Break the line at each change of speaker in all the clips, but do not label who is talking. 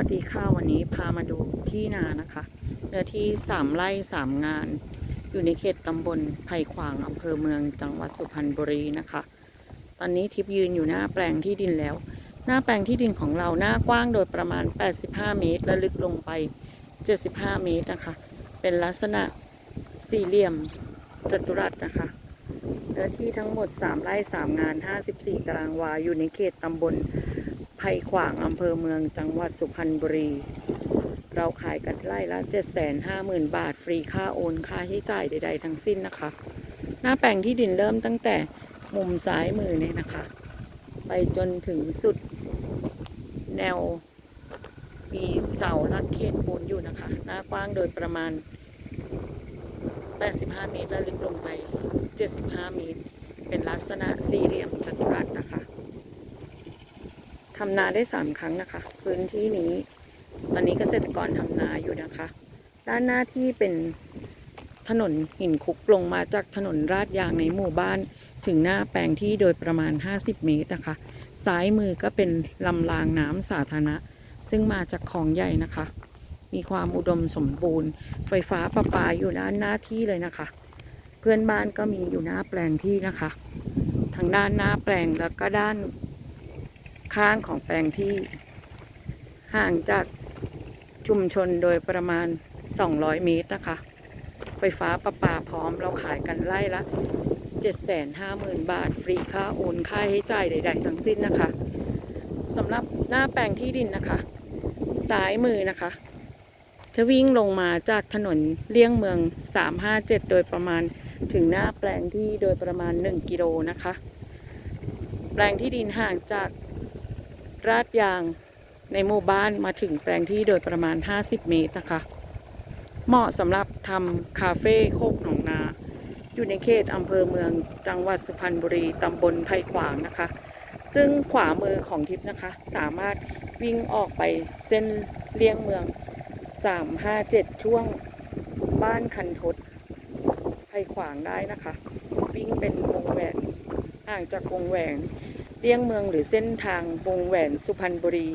วัสดีค่ะวันนี้พามาดูที่นานะคะเนื้อที่สามไร่สามงาน อยู่ในเขตตำบลไผ่ขวางอำเภอเมืองจังหวัดสุพรรณบุรีนะคะ ตอนนี้ทิพยืนอยู่หน้าแปลงที่ดินแล้ว หน้าแปลงที่ดินของเราหน้ากว้างโดยประมาณ 85 เมตร และลึกลงไป 75 เมตรนะคะ เป็นลักษณะสี่เหลี่ยมจัตุรัสนะคะเนื้อที่ทั้งหมด 3 ไร่ 3 งาน 54 ตารางวา อยู่ในเขตตำบล ไผ่ขวางอำเภอเมืองจังหวัดสุพรรณบุรี เราขายกันไร่ละ 750,000 บาท ฟรีค่าโอนค่าใช้จ่ายใด ๆ ทั้งสิ้นนะคะ หน้าแปลงที่ดินเริ่มตั้งแต่มุมซ้ายมือเนี่ยนะคะ ไปจนถึงสุดแนวมีเสาลัดเขตปูนอยู่นะคะ หน้ากว้างโดยประมาณ 85 เมตร และลึกลงไป 75 เมตร เป็นลักษณะสี่เหลี่ยมจ ทำนาได้3ครั้งนะคะ พื้นที่นี้ ตอนนี้เกษตรกรทำนาอยู่นะคะ ด้านหน้าที่เป็นถนนหินคุกลงมาจากถนนราดยางในหมู่บ้าน ถึงหน้าแปลงที่โดยประมาณ 50 เมตรนะคะ ซ้ายมือก็เป็นลำรางน้ำสาธารณะ ซึ่งมาจากคลองใหญ่นะคะ มีความอุดมสมบูรณ์ ไฟฟ้าประปาอยู่ด้านหน้าที่เลยนะคะ เพื่อนบ้านก็มีอยู่หน้าแปลงที่นะคะ ทางด้านหน้าแปลงแล้วก็ด้าน ข้างของแปลงที่ ห่างจากชุมชนโดยประมาณ 200 เมตรนะคะ ไฟฟ้าประปาพร้อมเราขายกันไล่ละ 750,000 บาท ฟรีค่าโอนค่าใช้จ่ายใด ๆ ทั้งสิ้นนะคะสำหรับหน้าแปลงที่ดินนะคะซ้ายมือนะคะจะวิ่งลงมาจากถนนเลี่ยงเมือง 357 โดยประมาณถึงหน้าแปลงที่โดยประมาณ 1 กิโลนะคะ แปลงที่ดินห่างจาก ราดยางในหมู่บ้านมาถึงแปลงที่โดยประมาณ 50 เมตรนะคะ เหมาะสำหรับทำคาเฟ่โคกหนองนา อยู่ในเขตอำเภอเมืองจังหวัดสุพรรณบุรีตำบลไผ่ขวางนะคะ ซึ่งขวามือของทิพย์นะคะ สามารถวิ่งออกไปเส้นเลี่ยงเมือง 357 ช่วงบ้านคันทดไผ่ขวางได้นะคะ วิ่งเป็นวงแหวนห่างจากวงแหวน เลี่ยงเมืองหรือเส้นทางวงแหวนสุพรรณบุรี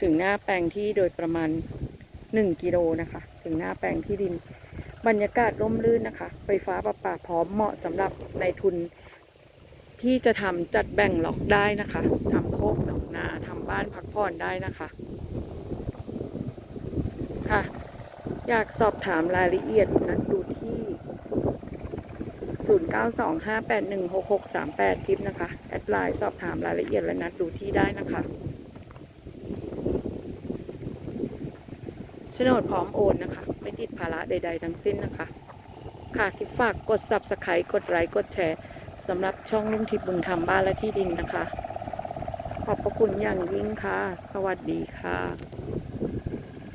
ถึงหน้าแปลงที่โดยประมาณ 1 กิโลนะคะ ถึงหน้าแปลงที่ดิน บรรยากาศร่มรื่นนะคะ ไฟฟ้าประปาพร้อมเหมาะสำหรับในทุน ที่จะทำจัดแบ่งหลอกได้นะคะทำโคกหนองนาทำบ้านพักผ่อนได้นะคะค่ะ อยากสอบถามรายละเอียดนัดดูที่ 0925816638 ทิปนะคะ แอดไลน์สอบถามรายละเอียดและนัดดูที่ได้นะคะโฉนดพร้อมโอนนะคะ ไม่ติดภาระใด ๆ ทั้งสิ้นนะคะ ค่ะทิปฝากกด subscribe กดไลค์กดแชร์สำหรับช่องลุงทิพย์บุญธรรมบ้านและที่ดินนะคะ ขอบพระคุณอย่างยิ่งค่ะ สวัสดีค่ะ